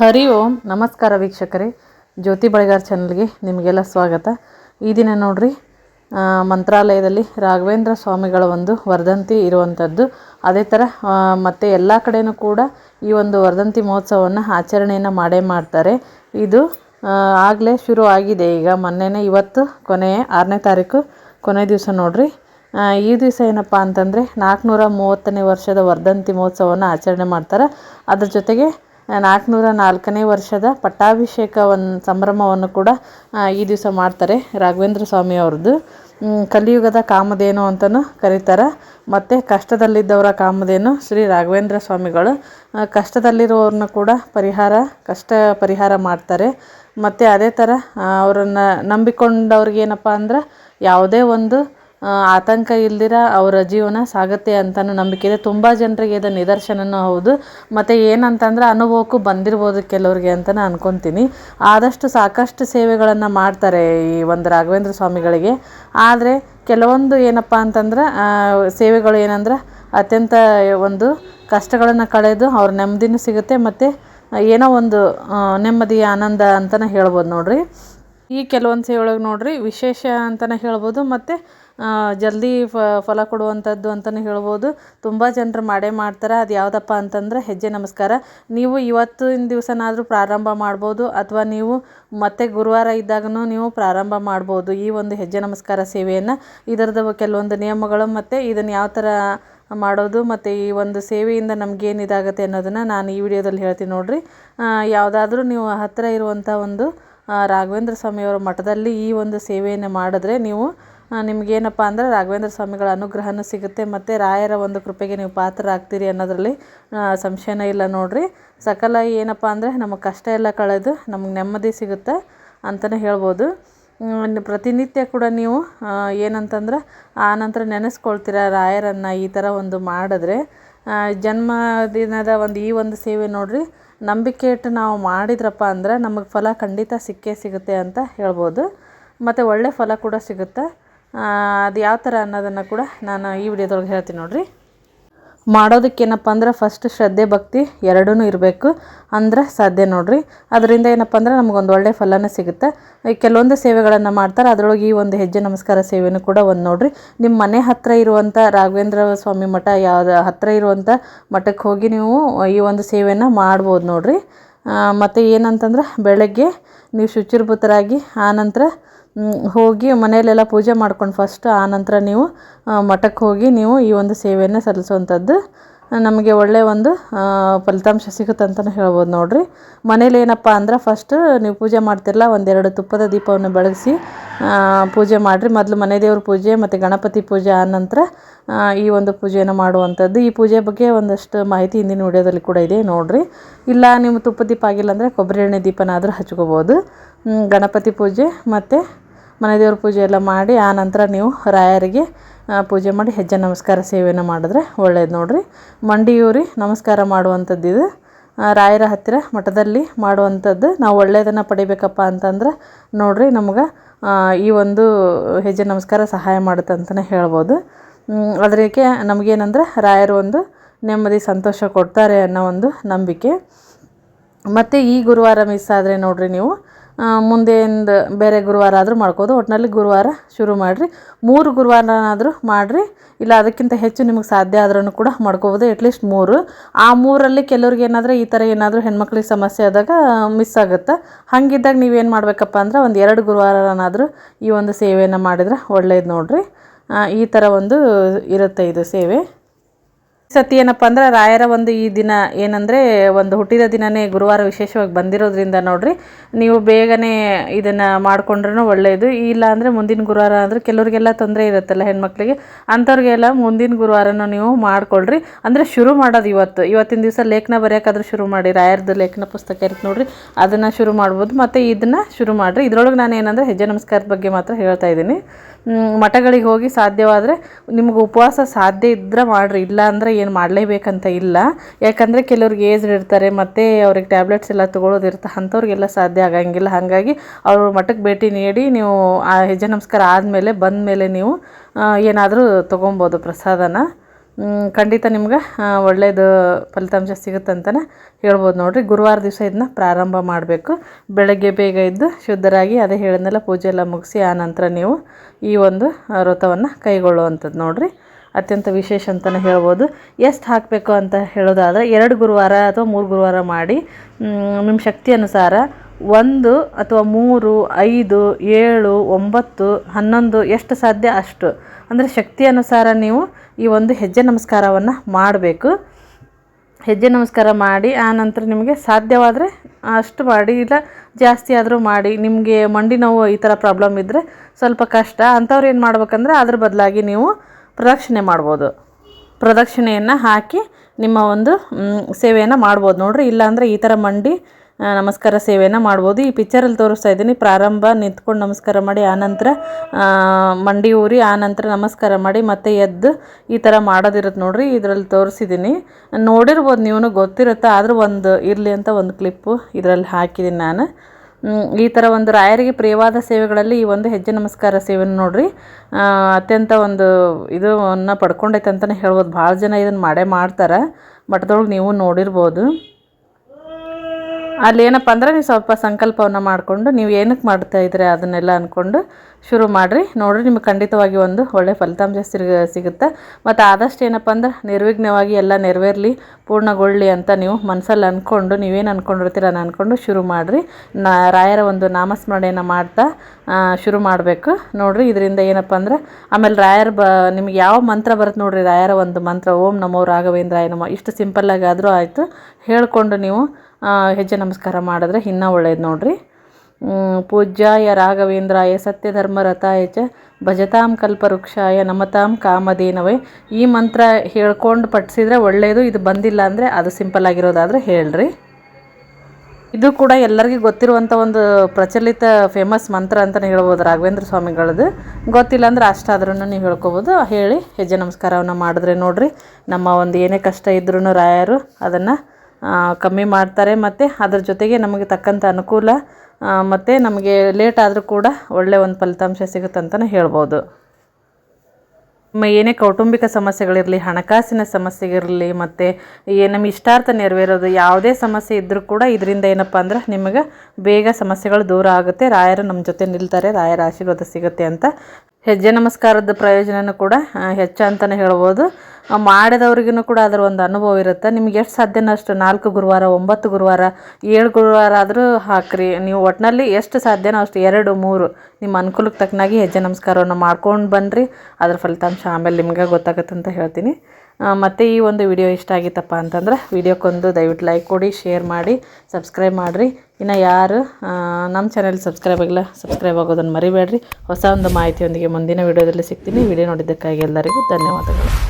ಹರಿ ಓಂ. ನಮಸ್ಕಾರ ವೀಕ್ಷಕರೇ. ಜ್ಯೋತಿ ಬಳೆಗಾರ್ ಚಾನಲ್ಗೆ ನಿಮಗೆಲ್ಲ ಸ್ವಾಗತ. ಈ ದಿನ ನೋಡ್ರಿ ಮಂತ್ರಾಲಯದಲ್ಲಿ ರಾಘವೇಂದ್ರ ಸ್ವಾಮಿಗಳ ಒಂದು ವರ್ಧಂತಿ ಇರುವಂಥದ್ದು. ಅದೇ ಥರ ಮತ್ತು ಎಲ್ಲ ಕಡೆನೂ ಕೂಡ ಈ ಒಂದು ವರ್ಧಂತಿ ಮಹೋತ್ಸವವನ್ನು ಆಚರಣೆಯನ್ನು ಮಾಡೇ ಮಾಡ್ತಾರೆ. ಇದು ಆಗಲೇ ಶುರು ಆಗಿದೆ. ಈಗ ಮೊನ್ನೆನೇ ಇವತ್ತು ಕೊನೆಯ, ಆರನೇ ತಾರೀಕು ಕೊನೆ ದಿವಸ ನೋಡ್ರಿ. ಈ ದಿವಸ ಏನಪ್ಪ ಅಂತಂದರೆ ನಾಲ್ಕುನೂರ ಮೂವತ್ತನೇ ವರ್ಷದ ವರ್ಧಂತಿ ಮಹೋತ್ಸವವನ್ನು ಆಚರಣೆ ಮಾಡ್ತಾರೆ. ಅದ್ರ ಜೊತೆಗೆ ನಾಲ್ಕುನೂರ ನಾಲ್ಕನೇ ವರ್ಷದ ಪಟ್ಟಾಭಿಷೇಕವನ್ನು ಸಂಭ್ರಮವನ್ನು ಕೂಡ ಈ ದಿವಸ ಮಾಡ್ತಾರೆ ರಾಘವೇಂದ್ರ ಸ್ವಾಮಿ ಅವ್ರದ್ದು. ಕಲಿಯುಗದ ಕಾಮಧೇನು ಅಂತಲೂ ಕರೀತಾರೆ. ಮತ್ತು ಕಷ್ಟದಲ್ಲಿದ್ದವರ ಕಾಮಧೇನು ಶ್ರೀ ರಾಘವೇಂದ್ರ ಸ್ವಾಮಿಗಳು. ಕಷ್ಟದಲ್ಲಿರುವವ್ರನ್ನ ಕೂಡ ಪರಿಹಾರ, ಕಷ್ಟ ಪರಿಹಾರ ಮಾಡ್ತಾರೆ. ಮತ್ತು ಅದೇ ಥರ ಅವರನ್ನು ನಂಬಿಕೊಂಡವ್ರಿಗೇನಪ್ಪ ಅಂದ್ರೆ, ಯಾವುದೇ ಒಂದು ಆತಂಕ ಇಲ್ದಿರ ಅವರ ಜೀವನ ಸಾಗುತ್ತೆ ಅಂತಲೂ ನಂಬಿಕೆ ಇದೆ. ತುಂಬ ಜನರಿಗೆ ಇದು ನಿದರ್ಶನನೂ ಹೌದು. ಮತ್ತು ಏನಂತಂದ್ರೆ ಅನುಭವಕ್ಕೂ ಬಂದಿರ್ಬೋದು ಕೆಲವ್ರಿಗೆ ಅಂತ ನಾನು ಅನ್ಕೊತೀನಿ. ಆದಷ್ಟು ಸಾಕಷ್ಟು ಸೇವೆಗಳನ್ನು ಮಾಡ್ತಾರೆ ಈ ಒಂದು ರಾಘವೇಂದ್ರ ಸ್ವಾಮಿಗಳಿಗೆ. ಆದರೆ ಕೆಲವೊಂದು ಏನಪ್ಪ ಅಂತಂದ್ರೆ ಸೇವೆಗಳು ಏನಂದ್ರೆ ಅತ್ಯಂತ ಒಂದು ಕಷ್ಟಗಳನ್ನು ಕಳೆದು ಅವ್ರ ನೆಮ್ಮದಿನೂ ಸಿಗುತ್ತೆ. ಮತ್ತು ಏನೋ ಒಂದು ನೆಮ್ಮದಿಯ ನೆಮ್ಮದಿ ಆನಂದ ಅಂತಲೇ ಹೇಳ್ಬೋದು ನೋಡಿರಿ. ಈ ಕೆಲವೊಂದು ಸೇವೆಗಳಿಗೆ ನೋಡಿರಿ ವಿಶೇಷ ಅಂತಲೇ ಹೇಳ್ಬೋದು. ಮತ್ತು ಜಲ್ದಿ ಫಲ ಕೊಡುವಂಥದ್ದು ಅಂತಲೇ ಹೇಳ್ಬೋದು. ತುಂಬ ಜನರು ಮಾಡೇ ಮಾಡ್ತಾರೆ. ಅದು ಯಾವುದಪ್ಪ ಅಂತಂದ್ರೆ ಹೆಜ್ಜೆ ನಮಸ್ಕಾರ. ನೀವು ಇವತ್ತಿನ ದಿವಸನಾದರೂ ಪ್ರಾರಂಭ ಮಾಡ್ಬೋದು. ಅಥವಾ ನೀವು ಮತ್ತೆ ಗುರುವಾರ ಇದ್ದಾಗನೂ ನೀವು ಪ್ರಾರಂಭ ಮಾಡ್ಬೋದು. ಈ ಒಂದು ಹೆಜ್ಜೆ ನಮಸ್ಕಾರ ಸೇವೆಯನ್ನು. ಇದರದ್ದು ಕೆಲವೊಂದು ನಿಯಮಗಳು ಮತ್ತು ಇದನ್ನು ಯಾವ ಥರ ಮಾಡೋದು ಮತ್ತು ಈ ಒಂದು ಸೇವೆಯಿಂದ ನಮಗೇನು ಇದಾಗುತ್ತೆ ಅನ್ನೋದನ್ನು ನಾನು ಈ ವಿಡಿಯೋದಲ್ಲಿ ಹೇಳ್ತೀನಿ ನೋಡಿರಿ. ಯಾವುದಾದ್ರೂ ನೀವು ಹತ್ತಿರ ಇರುವಂಥ ಒಂದು ರಾಘವೇಂದ್ರ ಸ್ವಾಮಿಯವರ ಮಠದಲ್ಲಿ ಈ ಒಂದು ಸೇವೆಯನ್ನು ಮಾಡಿದ್ರೆ ನೀವು ನಿಮಗೇನಪ್ಪ ಅಂದ್ರೆ ರಾಘವೇಂದ್ರ ಸ್ವಾಮಿಗಳ ಅನುಗ್ರಹನೂ ಸಿಗುತ್ತೆ ಮತ್ತು ರಾಯರ ಒಂದು ಕೃಪೆಗೆ ನೀವು ಪಾತ್ರರಾಗ್ತೀರಿ ಅನ್ನೋದರಲ್ಲಿ ಸಂಶಯನೇ ಇಲ್ಲ ನೋಡಿರಿ. ಸಕಲ ಏನಪ್ಪ ಅಂದರೆ ನಮಗೆ ಕಷ್ಟ ಎಲ್ಲ ಕಳೆದು ನಮಗೆ ನೆಮ್ಮದಿ ಸಿಗುತ್ತೆ ಅಂತಲೇ ಹೇಳ್ಬೋದು. ಪ್ರತಿನಿತ್ಯ ಕೂಡ ನೀವು ಏನಂತಂದ್ರೆ ಆ ನಂತರ ನೆನೆಸ್ಕೊಳ್ತೀರ ರಾಯರನ್ನು ಈ ಥರ ಒಂದು ಮಾಡಿದ್ರೆ ಜನ್ಮ ಜನ್ಮದಿನದ ಒಂದು ಈ ಒಂದು ಸೇವೆ ನೋಡಿರಿ, ನಂಬಿಕೆ ಇಟ್ಟು ನಾವು ಮಾಡಿದ್ರಪ್ಪ ಅಂದ್ರೆ ನಮಗೆ ಫಲ ಖಂಡಿತ ಸಿಕ್ಕೇ ಸಿಗುತ್ತೆ ಅಂತ ಹೇಳ್ಬೋದು. ಮತ್ತು ಒಳ್ಳೆಯ ಫಲ ಕೂಡ ಸಿಗುತ್ತೆ. ಅದು ಯಾವ ಥರ ಅನ್ನೋದನ್ನು ಕೂಡ ನಾನು ಈ ವಿಡಿಯೋದೊಳಗೆ ಹೇಳ್ತೀನಿ ನೋಡ್ರಿ. ಮಾಡೋದಕ್ಕೇನಪ್ಪ ಅಂದ್ರೆ ಫಸ್ಟ್ ಶ್ರದ್ಧೆ, ಭಕ್ತಿ ಎರಡೂ ಇರಬೇಕು ಅಂದ್ರೆ ಸಾಧ್ಯ ನೋಡಿರಿ. ಅದರಿಂದ ಏನಪ್ಪ ಅಂದ್ರೆ ನಮಗೊಂದು ಒಳ್ಳೆಯ ಫಲನೇ ಸಿಗುತ್ತೆ. ಕೆಲವೊಂದು ಸೇವೆಗಳನ್ನು ಮಾಡ್ತಾರೆ, ಅದರೊಳಗೆ ಈ ಒಂದು ಹೆಜ್ಜೆ ನಮಸ್ಕಾರ ಸೇವೆಯೂ ಕೂಡ ಒಂದು ನೋಡಿರಿ. ನಿಮ್ಮ ಮನೆ ಹತ್ತಿರ ಇರುವಂಥ ರಾಘವೇಂದ್ರ ಸ್ವಾಮಿ ಮಠ, ಯಾವ್ದು ಹತ್ತಿರ ಇರುವಂಥ ಮಠಕ್ಕೆ ಹೋಗಿ ನೀವು ಈ ಒಂದು ಸೇವೆಯನ್ನು ಮಾಡ್ಬೋದು ನೋಡಿರಿ. ಮತ್ತು ಏನಂತಂದ್ರೆ ಬೆಳಗ್ಗೆ ನೀವು ಶುಚಿರ್ಭೂತರಾಗಿ ಆನಂತರ ಹೋಗಿ ಮನೆಯಲ್ಲೆಲ್ಲ ಪೂಜೆ ಮಾಡ್ಕೊಂಡು ಫಸ್ಟ್ ಆನಂತರ ನೀವು ಮಠಕ್ಕೆ ಹೋಗಿ ನೀವು ಈ ಒಂದು ಸೇವೆಯನ್ನು ಸಲ್ಲಿಸುವಂಥದ್ದು. ನಮಗೆ ಒಳ್ಳೆಯ ಒಂದು ಫಲಿತಾಂಶ ಸಿಗುತ್ತೆ ಅಂತಲೇ ಹೇಳ್ಬೋದು ನೋಡಿರಿ. ಮನೇಲಿ ಏನಪ್ಪ ಅಂದ್ರೆ ಫಸ್ಟ್ ನೀವು ಪೂಜೆ ಮಾಡ್ತಿರಲ್ಲ ಒಂದೆರಡು ತುಪ್ಪದ ದೀಪವನ್ನು ಬೆಳಗಿಸಿ ಪೂಜೆ ಮಾಡಿರಿ. ಮೊದಲು ಮನೆ ದೇವ್ರ ಪೂಜೆ, ಮತ್ತು ಗಣಪತಿ ಪೂಜೆ ಆನಂತರ ನಂತರ ಈ ಒಂದು ಪೂಜೆಯನ್ನು ಮಾಡುವಂಥದ್ದು. ಈ ಪೂಜೆ ಬಗ್ಗೆ ಒಂದಷ್ಟು ಮಾಹಿತಿ ಹಿಂದಿನ ವಿಡಿಯೋದಲ್ಲಿ ಕೂಡ ಇದೆ, ನೋಡಿರಿ. ಇಲ್ಲ, ನಿಮ್ಮ ತುಪ್ಪ ದೀಪ ಆಗಿಲ್ಲ ಅಂದರೆ ಕೊಬ್ಬರಿ ಎಣ್ಣೆ ದೀಪನಾದರೂ ಹಚ್ಕೋಬೋದು. ಗಣಪತಿ ಪೂಜೆ ಮತ್ತು ಮನೆ ದೇವ್ರ ಪೂಜೆ ಎಲ್ಲ ಮಾಡಿ, ಆ ನಂತರ ನೀವು ರಾಯರಿಗೆ ಪೂಜೆ ಮಾಡಿ ಹೆಜ್ಜೆ ನಮಸ್ಕಾರ ಸೇವೆಯನ್ನು ಮಾಡಿದ್ರೆ ಒಳ್ಳೆಯದು ನೋಡಿರಿ. ಮಂಡಿಯೂರಿ ನಮಸ್ಕಾರ ಮಾಡುವಂಥದ್ದು ಇದು. ರಾಯರ ಹತ್ತಿರ ಮಠದಲ್ಲಿ ಮಾಡುವಂಥದ್ದು. ನಾವು ಒಳ್ಳೆಯದನ್ನು ಪಡಿಬೇಕಪ್ಪ ಅಂತಂದ್ರೆ, ನೋಡಿರಿ ನಮ್ಗೆ ಈ ಒಂದು ಹೆಜ್ಜೆ ನಮಸ್ಕಾರ ಸಹಾಯ ಮಾಡುತ್ತೆ ಅಂತಲೇ ಹೇಳ್ಬೋದು. ಅದಕ್ಕೆ ನಮಗೇನಂದ್ರೆ ರಾಯರು ಒಂದು ನೆಮ್ಮದಿ, ಸಂತೋಷ ಕೊಡ್ತಾರೆ ಅನ್ನೋ ಒಂದು ನಂಬಿಕೆ. ಮತ್ತು ಈ ಗುರುವಾರ ಮಿಸ್ ಆದರೆ ನೋಡಿರಿ ನೀವು ಮುಂದೆಂದು ಬೇರೆ ಗುರುವಾರ ಆದರೂ ಮಾಡ್ಕೋದು ಒಟ್ಟಿನಲ್ಲಿ ಗುರುವಾರ ಶುರು ಮಾಡಿರಿ. ಮೂರು ಗುರುವಾರನಾದರೂ ಮಾಡಿರಿ. ಇಲ್ಲ, ಅದಕ್ಕಿಂತ ಹೆಚ್ಚು ನಿಮಗೆ ಸಾಧ್ಯ ಆದ್ರೂ ಕೂಡ ಮಾಡ್ಕೋಬೋದು. ಅಟ್ಲೀಸ್ಟ್ ಮೂರು. ಆ ಮೂರಲ್ಲಿ ಕೆಲವ್ರಿಗೆ ಏನಾದರೂ ಈ ಥರ ಏನಾದರೂ ಹೆಣ್ಮಕ್ಳಿಗೆ ಸಮಸ್ಯೆ ಆದಾಗ ಮಿಸ್ ಆಗುತ್ತೆ? ಹಾಗಿದ್ದಾಗ ನೀವೇನು ಮಾಡಬೇಕಪ್ಪ ಅಂದ್ರೆ ಒಂದು ಎರಡು ಗುರುವಾರನಾದರೂ ಈ ಒಂದು ಸೇವೆಯನ್ನು ಮಾಡಿದ್ರೆ ಒಳ್ಳೇದು ನೋಡಿರಿ. ಈ ಥರ ಒಂದು ಇರುತ್ತೆ ಇದು ಸೇವೆ. ಸತಿ ಏನಪ್ಪ ಅಂದ್ರೆ ರಾಯರ ಒಂದು ಈ ದಿನ ಏನಂದರೆ ಒಂದು ಹುಟ್ಟಿದ ದಿನನೇ ಗುರುವಾರ ವಿಶೇಷವಾಗಿ ಬಂದಿರೋದ್ರಿಂದ ನೋಡ್ರಿ, ನೀವು ಬೇಗನೆ ಇದನ್ನು ಮಾಡ್ಕೊಂಡ್ರೂ ಒಳ್ಳೆಯದು ಇಲ್ಲ ಅಂದರೆ ಮುಂದಿನ ಗುರುವಾರ ಅಂದ್ರೆ ಕೆಲವರಿಗೆಲ್ಲ ತೊಂದರೆ ಇರುತ್ತಲ್ಲ ಹೆಣ್ಮಕ್ಳಿಗೆ, ಅಂಥವ್ರಿಗೆಲ್ಲ ಮುಂದಿನ ಗುರುವಾರನ ನೀವು ಮಾಡ್ಕೊಳ್ರಿ. ಅಂದ್ರೆ ಶುರು ಮಾಡೋದು ಇವತ್ತು. ಇವತ್ತಿನ ದಿವಸ ಲೇಖನ ಬರೆಯೋಕ್ಕಾದ್ರೂ ಶುರು ಮಾಡಿ ರಾಯರದ್ದು ಲೇಖನ ಪುಸ್ತಕ ಇರುತ್ತೆ ನೋಡ್ರಿ, ಅದನ್ನು ಶುರು ಮಾಡ್ಬೋದು. ಮತ್ತು ಇದನ್ನು ಶುರು ಮಾಡಿರಿ. ಇದ್ರೊಳಗೆ ನಾನು ಏನಂದ್ರೆ ಹೆಜ್ಜೆ ನಮಸ್ಕಾರದ ಬಗ್ಗೆ ಮಾತ್ರ ಹೇಳ್ತಾ ಇದ್ದೀನಿ. ಮಠಗಳಿಗೆ ಹೋಗಿ ಸಾಧ್ಯವಾದರೆ ನಿಮ್ಗೆ ಉಪವಾಸ ಸಾಧ್ಯ ಇದ್ದರೆ ಮಾಡಿರಿ, ಇಲ್ಲ ಅಂದರೆ ಏನು ಮಾಡಲೇಬೇಕಂತ ಇಲ್ಲ. ಯಾಕಂದರೆ ಕೆಲವ್ರಿಗೆ ಏಜ್ಡ್ ಇರ್ತಾರೆ, ಮತ್ತು ಅವ್ರಿಗೆ ಟ್ಯಾಬ್ಲೆಟ್ಸ್ ಎಲ್ಲ ತೊಗೊಳೋದಿರ್ತ ಅಂಥವ್ರಿಗೆಲ್ಲ ಸಾಧ್ಯ ಆಗಂಗಿಲ್ಲ. ಹಾಗಾಗಿ ಅವರು ಮಠಕ್ಕೆ ಭೇಟಿ ನೀಡಿ ನೀವು ಆ ಹೆಜ್ಜೆ ನಮಸ್ಕಾರ ಆದಮೇಲೆ ಬಂದ ಮೇಲೆ ನೀವು ಏನಾದರೂ ತೊಗೊಬೋದು ಪ್ರಸಾದನ. ಖಂಡಿತ ನಿಮ್ಗೆ ಒಳ್ಳೆಯದು ಫಲಿತಾಂಶ ಸಿಗುತ್ತಂತಲೇ ಹೇಳ್ಬೋದು ನೋಡಿರಿ. ಗುರುವಾರ ದಿವಸ ಇದನ್ನ ಪ್ರಾರಂಭ ಮಾಡಬೇಕು. ಬೆಳಗ್ಗೆ ಬೇಗ ಇದ್ದು ಶುದ್ಧರಾಗಿ ಅದೇ ಹೇಳಿದ್ನೆಲ್ಲ, ಪೂಜೆ ಎಲ್ಲ ಮುಗಿಸಿ ಆ ನಂತರ ನೀವು ಈ ಒಂದು ವ್ರತವನ್ನು ಕೈಗೊಳ್ಳುವಂಥದ್ದು ನೋಡಿರಿ. ಅತ್ಯಂತ ವಿಶೇಷ ಅಂತಲೇ ಹೇಳ್ಬೋದು. ಎಷ್ಟು ಹಾಕಬೇಕು ಅಂತ ಹೇಳೋದಾದರೆ, ಎರಡು ಗುರುವಾರ ಅಥವಾ ಮೂರು ಗುರುವಾರ ಮಾಡಿ ನಿಮ್ಮ ಶಕ್ತಿ ಅನುಸಾರ ಒಂದು ಅಥವಾ ಮೂರು, ಐದು, ಏಳು, ಒಂಬತ್ತು, ಹನ್ನೊಂದು, ಎಷ್ಟು ಸಾಧ್ಯ ಅಷ್ಟು. ಅಂದರೆ ಶಕ್ತಿ ಅನುಸಾರ ನೀವು ಈ ಒಂದು ಹೆಜ್ಜೆ ನಮಸ್ಕಾರವನ್ನು ಮಾಡಬೇಕು. ಹೆಜ್ಜೆ ನಮಸ್ಕಾರ ಮಾಡಿ, ಆ ನಂತರ ನಿಮಗೆ ಸಾಧ್ಯವಾದರೆ ಅಷ್ಟು ಮಾಡಿ, ಇಲ್ಲ ಜಾಸ್ತಿ ಆದರೂ ಮಾಡಿ, ನಿಮಗೆ ಮಂಡಿ ನೋವು ಈ ಥರ ಪ್ರಾಬ್ಲಮ್ ಇದ್ದರೆ ಸ್ವಲ್ಪ ಕಷ್ಟ. ಅಂಥವ್ರು ಏನು ಮಾಡ್ಬೇಕಂದ್ರೆ ಅದ್ರ ಬದಲಾಗಿ ನೀವು ಪ್ರದಕ್ಷಿಣೆ ಮಾಡ್ಬೋದು. ಪ್ರದಕ್ಷಿಣೆಯನ್ನು ಹಾಕಿ ನಿಮ್ಮ ಒಂದು ಸೇವೆಯನ್ನು ಮಾಡ್ಬೋದು ನೋಡ್ರಿ. ಇಲ್ಲಾಂದರೆ ಈ ಥರ ಮಂಡಿ ನಮಸ್ಕಾರ ಸೇವೆಯನ್ನು ಮಾಡ್ಬೋದು. ಈ ಪಿಕ್ಚರಲ್ಲಿ ತೋರಿಸ್ತಾ ಇದ್ದೀನಿ. ಪ್ರಾರಂಭ, ನಿಂತ್ಕೊಂಡು ನಮಸ್ಕಾರ ಮಾಡಿ, ಆನಂತರ ಮಂಡಿ ಊರಿ, ಆನಂತರ ನಮಸ್ಕಾರ ಮಾಡಿ, ಮತ್ತೆ ಎದ್ದು ಈ ಥರ ಮಾಡೋದಿರುತ್ತೆ ನೋಡಿರಿ, ಇದರಲ್ಲಿ ತೋರಿಸಿದ್ದೀನಿ ನೋಡಿರ್ಬೋದು ನೀವು ಗೊತ್ತಿರುತ್ತೆ, ಆದರೂ ಒಂದು ಇರಲಿ ಅಂತ ಒಂದು ಕ್ಲಿಪ್ಪು ಇದರಲ್ಲಿ ಹಾಕಿದ್ದೀನಿ ನಾನು. ಈ ಥರ ಒಂದು ರಾಯರಿಗೆ ಪ್ರಿಯವಾದ ಸೇವೆಗಳಲ್ಲಿ ಈ ಒಂದು ಹೆಜ್ಜೆ ನಮಸ್ಕಾರ ಸೇವೆಯನ್ನು ನೋಡಿರಿ. ಅತ್ಯಂತ ಒಂದು ಇದನ್ನು ಪಡ್ಕೊಂಡೈತೆ ಅಂತಲೇ ಹೇಳ್ಬೋದು. ಭಾಳ ಜನ ಇದನ್ನು ಮಾಡೇ ಮಾಡ್ತಾರೆ ಮಠದೊಳಗೆ ನೀವು ನೋಡಿರ್ಬೋದು. ಅಲ್ಲಿ ಏನಪ್ಪ ಅಂದ್ರೆ ನೀವು ಸ್ವಲ್ಪ ಸಂಕಲ್ಪವನ್ನು ಮಾಡಿಕೊಂಡು ನೀವು ಏನಕ್ಕೆ ಮಾಡ್ತಾ ಇದ್ರೆ ಅದನ್ನೆಲ್ಲ ಅಂದ್ಕೊಂಡು ಶುರು ಮಾಡಿರಿ. ನೋಡಿರಿ ನಿಮಗೆ ಖಂಡಿತವಾಗಿ ಒಂದು ಒಳ್ಳೆಯ ಫಲಿತಾಂಶ ಸಿಗ ಸಿಗುತ್ತೆ. ಮತ್ತು ಆದಷ್ಟು ಏನಪ್ಪ ಅಂದ್ರೆ ನಿರ್ವಿಘ್ನವಾಗಿ ಎಲ್ಲ ನೆರವೇರಲಿ ಪೂರ್ಣಗೊಳ್ಳಲಿ ಅಂತ ನೀವು ಮನಸ್ಸಲ್ಲಿ ಅಂದ್ಕೊಂಡು ನೀವೇನು ಅಂದ್ಕೊಂಡಿರ್ತೀರ ನಾನು ಅಂದ್ಕೊಂಡು ಶುರು ಮಾಡಿರಿ. ನಾ ರಾಯರ ಒಂದು ನಾಮಸ್ಮರಣೆಯನ್ನು ಮಾಡ್ತಾ ಶುರು ಮಾಡಬೇಕು. ನೋಡಿರಿ ಇದರಿಂದ ಏನಪ್ಪ ಅಂದ್ರೆ ಆಮೇಲೆ ರಾಯರ ಬ, ನಿಮ್ಗೆ ಯಾವ ಮಂತ್ರ ಬರುತ್ತೆ ನೋಡಿರಿ ರಾಯರ ಒಂದು ಮಂತ್ರ, ಓಂ ನಮೋ ರಾಘವೇಂದ್ರ ನಮ. ಇಷ್ಟು ಸಿಂಪಲ್ಲಾಗಿ ಆದರೂ ಆಯಿತು. ಹೇಳಿಕೊಂಡು ನೀವು ಹೆಜ್ಜೆ ನಮಸ್ಕಾರ ಮಾಡಿದ್ರೆ ಇನ್ನೂ ಒಳ್ಳೇದು ನೋಡಿರಿ. ಪೂಜ್ಯಾಯ ರಾಘವೇಂದ್ರಾಯ ಸತ್ಯಧರ್ಮರಥಾಯ ಚ ಭಜತಾಂ ಕಲ್ಪವೃಕ್ಷಾಯ ನಮತಾಂ ಕಾಮಧೇನವೇ. ಈ ಮಂತ್ರ ಹೇಳ್ಕೊಂಡು ಪಠಿಸಿದ್ರೆ ಒಳ್ಳೆಯದು ಇದು ಬಂದಿಲ್ಲ ಅಂದರೆ ಅದು ಸಿಂಪಲ್ ಆಗಿರೋದಾದರೆ ಹೇಳ್ರಿ. ಇದು ಕೂಡ ಎಲ್ಲರಿಗೂ ಗೊತ್ತಿರುವಂಥ ಒಂದು ಪ್ರಚಲಿತ ಫೇಮಸ್ ಮಂತ್ರ ಅಂತಲೇ ಹೇಳ್ಬೋದು ರಾಘವೇಂದ್ರ ಸ್ವಾಮಿಗಳದ್ದು. ಗೊತ್ತಿಲ್ಲ ಅಂದ್ರೆ ಅಷ್ಟಾದ್ರೂ ನೀವು ಹೇಳ್ಕೊಬೋದು. ಹೇಳಿ, ಹೆಜ್ಜೆ ನಮಸ್ಕಾರವನ್ನು ಮಾಡಿದ್ರೆ ನೋಡ್ರಿ. ನಮ್ಮ ಒಂದು ಏನೇ ಕಷ್ಟ ಇದ್ರೂ ರಾಯರು ಅದನ್ನು ಕಮ್ಮಿ ಮಾಡ್ತಾರೆ ಮತ್ತು ಅದ್ರ ಜೊತೆಗೆ ನಮಗೆ ತಕ್ಕಂಥ ಅನುಕೂಲ ಮತ್ತು ನಮಗೆ ಲೇಟ್ ಆದರೂ ಕೂಡ ಒಳ್ಳೆಯ ಒಂದು ಫಲಿತಾಂಶ ಸಿಗುತ್ತಂತಲೇ ಹೇಳ್ಬೋದು. ನಮ್ಮ ಏನೇ ಕೌಟುಂಬಿಕ ಸಮಸ್ಯೆಗಳಿರಲಿ, ಹಣಕಾಸಿನ ಸಮಸ್ಯೆಗಿರಲಿ ಮತ್ತು ಏ ನಮ್ಮ ಇಷ್ಟಾರ್ಥ ನೆರವೇರೋದು ಯಾವುದೇ ಸಮಸ್ಯೆ ಇದ್ದರೂ ಕೂಡ ಇದರಿಂದ ಏನಪ್ಪ ಅಂದ್ರೆ ನಿಮಗೆ ಬೇಗ ಸಮಸ್ಯೆಗಳು ದೂರ ಆಗುತ್ತೆ. ರಾಯರು ನಮ್ಮ ಜೊತೆ ನಿಲ್ತಾರೆ, ರಾಯರ ಆಶೀರ್ವಾದ ಸಿಗುತ್ತೆ ಅಂತ ಹೆಜ್ಜೆ ನಮಸ್ಕಾರದ ಪ್ರಯೋಜನನೂ ಕೂಡ ಹೆಚ್ಚು ಅಂತಲೇ ಹೇಳ್ಬೋದು. ಮಾಡಿದವ್ರಿಗೂ ಕೂಡ ಅದರ ಒಂದು ಅನುಭವ ಇರುತ್ತೆ. ನಿಮ್ಗೆ ಎಷ್ಟು ಸಾಧ್ಯನೋ ಅಷ್ಟು ನಾಲ್ಕು ಗುರುವಾರ, ಒಂಬತ್ತು ಗುರುವಾರ, ಏಳು ಗುರುವಾರ ಆದರೂ ಹಾಕ್ರಿ. ನೀವು ಒಟ್ಟಿನಲ್ಲಿ ಎಷ್ಟು ಸಾಧ್ಯನೋ ಅಷ್ಟು ಎರಡು, ಮೂರು ನಿಮ್ಮ ಅನುಕೂಲಕ್ಕೆ ತಕ್ಕನಾಗಿ ಹೆಜ್ಜೆ ನಮಸ್ಕಾರವನ್ನು ಮಾಡ್ಕೊಂಡು ಬನ್ನಿರಿ ಅದ್ರ ಫಲಿತಾಂಶ ಆಮೇಲೆ ನಿಮಗೆ ಗೊತ್ತಾಗುತ್ತೆ ಅಂತ ಹೇಳ್ತೀನಿ. ಮತ್ತು ಈ ಒಂದು ವಿಡಿಯೋ ಇಷ್ಟ ಆಗಿತ್ತಪ್ಪ ಅಂತಂದ್ರೆ ವಿಡಿಯೋಕ್ಕೊಂದು ದಯವಿಟ್ಟು ಲೈಕ್ ಕೊಡಿ, ಶೇರ್ ಮಾಡಿ, ಸಬ್ಸ್ಕ್ರೈಬ್ ಮಾಡಿರಿ. ಇನ್ನು ಯಾರು ನಮ್ಮ ಚಾನೆಲ್ ಸಬ್ಸ್ಕ್ರೈಬ್ ಆಗಿಲ್ಲ, ಸಬ್ಸ್ಕ್ರೈಬ್ ಆಗೋದನ್ನು ಮರಿಬೇಡ್ರಿ. ಹೊಸ ಒಂದು ಮಾಹಿತಿಯೊಂದಿಗೆ ಮುಂದಿನ ವಿಡಿಯೋದಲ್ಲಿ ಸಿಗ್ತೀನಿ. ವಿಡಿಯೋ ನೋಡಿದ್ದಕ್ಕಾಗಿ ಎಲ್ಲರಿಗೂ ಧನ್ಯವಾದಗಳು.